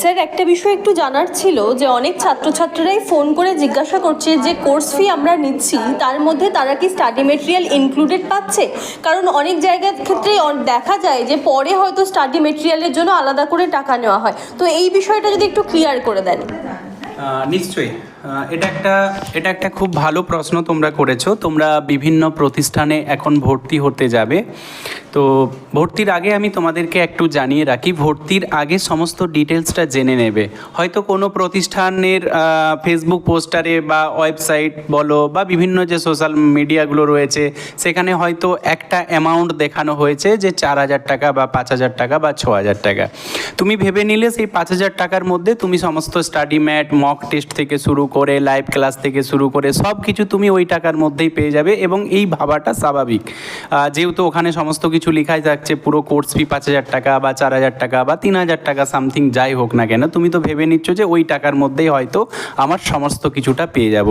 Sir, একটা বিষয় একটু জানার ছিল যে অনেক ছাত্রছাত্রীরাই ফোন করে জিজ্ঞাসা করছে যে কোর্স ফি আমরা নিচ্ছি, তার মধ্যে তারা কি স্টাডি মেটেরিয়াল ইনক্লুডেড পাচ্ছে? কারণ অনেক জায়গার ক্ষেত্রে দেখা যায় যে পরে হয়তো স্টাডি মেটেরিয়ালের জন্য আলাদা করে টাকা নেওয়া হয়। তো এই বিষয়টা যদি একটু ক্লিয়ার করে দেন। নিশ্চয়ই। এটা একটা এটা একটা খুব ভালো প্রশ্ন তোমরা করেছ। তোমরা বিভিন্ন প্রতিষ্ঠানে এখন ভর্তি হতে যাবে। তো ভর্তির আগে আমি তোমাদেরকে একটু জানিয়ে রাখি, ভর্তির আগে সমস্ত ডিটেলসটা জেনে নেবে। হয়তো কোনো প্রতিষ্ঠানের ফেসবুক পোস্টারে বা ওয়েবসাইট বলো বা বিভিন্ন যে সোশ্যাল মিডিয়াগুলো রয়েছে, সেখানে হয়তো একটা অ্যামাউন্ট দেখানো হয়েছে যে চার হাজার টাকা বা পাঁচ হাজার টাকা বা ছ হাজার টাকা। তুমি ভেবে নিলে সেই পাঁচ হাজার টাকার মধ্যে তুমি সমস্ত স্টাডি ম্যাট মক টেস্ট থেকে শুরু করে লাইভ ক্লাস থেকে শুরু করে সব কিছু তুমি ওই টাকার মধ্যেই পেয়ে যাবে এবং এই ভাবাটা স্বাভাবিক। যেহেতু ওখানে সমস্ত কিছু লেখাই থাকছে, পুরো কোর্স ফি পাঁচ হাজার টাকা বা চার হাজার টাকা বা তিন হাজার টাকা সামথিং যাই হোক না কেন, তুমি তো ভেবে নিচ্ছ যে ওই টাকার মধ্যেই হয়তো আমার সমস্ত কিছুটা পেয়ে যাব।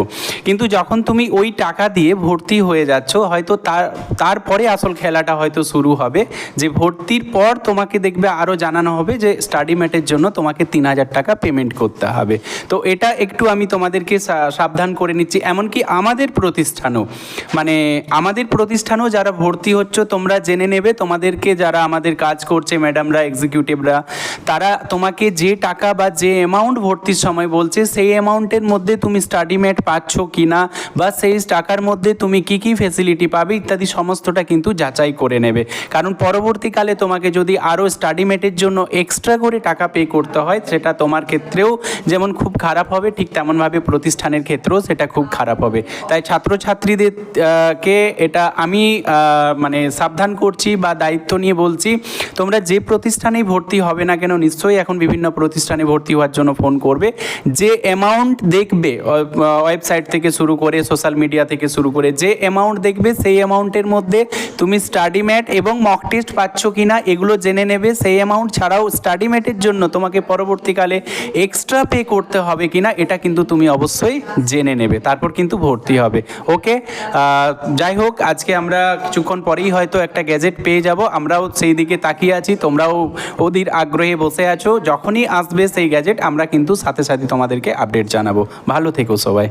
কিন্তু যখন তুমি ওই টাকা দিয়ে ভর্তি হয়ে যাচ্ছ, হয়তো তার, তারপরে আসল খেলাটা হয়তো শুরু হবে, যে ভর্তির পর তোমাকে দেখবে আরও জানানো হবে যে স্টাডি ম্যাটের জন্য তোমাকে তিন হাজার টাকা পেমেন্ট করতে হবে। তো এটা একটু আমি তোমাদেরকে সাবধান করে নিচ্ছি, এমনকি আমাদের প্রতিষ্ঠানও মানে আমাদের প্রতিষ্ঠানেও যারা ভর্তি হচ্ছ, তোমরা জেনে নেবে তোমাদেরকে যারা আমাদের কাজ করছে, ম্যাডামরা এক্সিকিউটিভরা তারা তোমাকে যে টাকা বা যে অ্যামাউন্ট ভর্তির সময় বলছে, সেই অ্যামাউন্টের মধ্যে তুমি স্টাডি ম্যাট পাচ্ছ কি না বা সেই টাকার মধ্যে তুমি কি কি ফেসিলিটি পাবে ইত্যাদি সমস্তটা কিন্তু যাচাই করে নেবে। কারণ পরবর্তীকালে তোমাকে যদি আরও স্টাডি ম্যাটের জন্য এক্সট্রা করে টাকা পে করতে হয়, সেটা তোমার ক্ষেত্রেও যেমন খুব খারাপ হবে, ঠিক তেমনভাবে প্রতিষ্ঠানের ক্ষেত্রেও সেটা খুব খারাপ হবে। তাই ছাত্রছাত্রীদের কে এটা আমি মানে সাবধান করছি বা দায়িত্ব নিয়ে বলছি, তোমরা যে প্রতিষ্ঠানেই ভর্তি হবে না কেন নিশ্চয়ই এখন বিভিন্ন প্রতিষ্ঠানে ভর্তি হওয়ার জন্য ফোন করবে। যে অ্যামাউন্ট দেখবে ওয়েবসাইট থেকে শুরু করে সোশ্যাল মিডিয়া থেকে শুরু করে যে অ্যামাউন্ট দেখবে, সেই অ্যামাউন্টের মধ্যে তুমি স্টাডি ম্যাট এবং মক টেস্ট পাচ্ছ কি না এগুলো জেনে নেবে। সেই অ্যামাউন্ট ছাড়াও স্টাডি ম্যাটের জন্য তোমাকে পরবর্তীকালে এক্সট্রা পে করতে হবে কি না এটা কিন্তু তুমি অবশ্যই জেনে নেবে। তারপর কিন্তু ভর্তি হবে। ওকে যাই হোক, আজকে আমরা কিছুক্ষণ পরেই হয়তো একটা গ্যাজেট পেয়ে যাব, আমরাও সেই দিকে তাকিয়ে আছি, তোমরাও ওদের আগ্রহে বসে আছো, যখনই আসবে সেই গ্যাজেট আমরা কিন্তু সাথে সাথে তোমাদেরকে আপডেট জানাব। ভালো থেকো সবাই।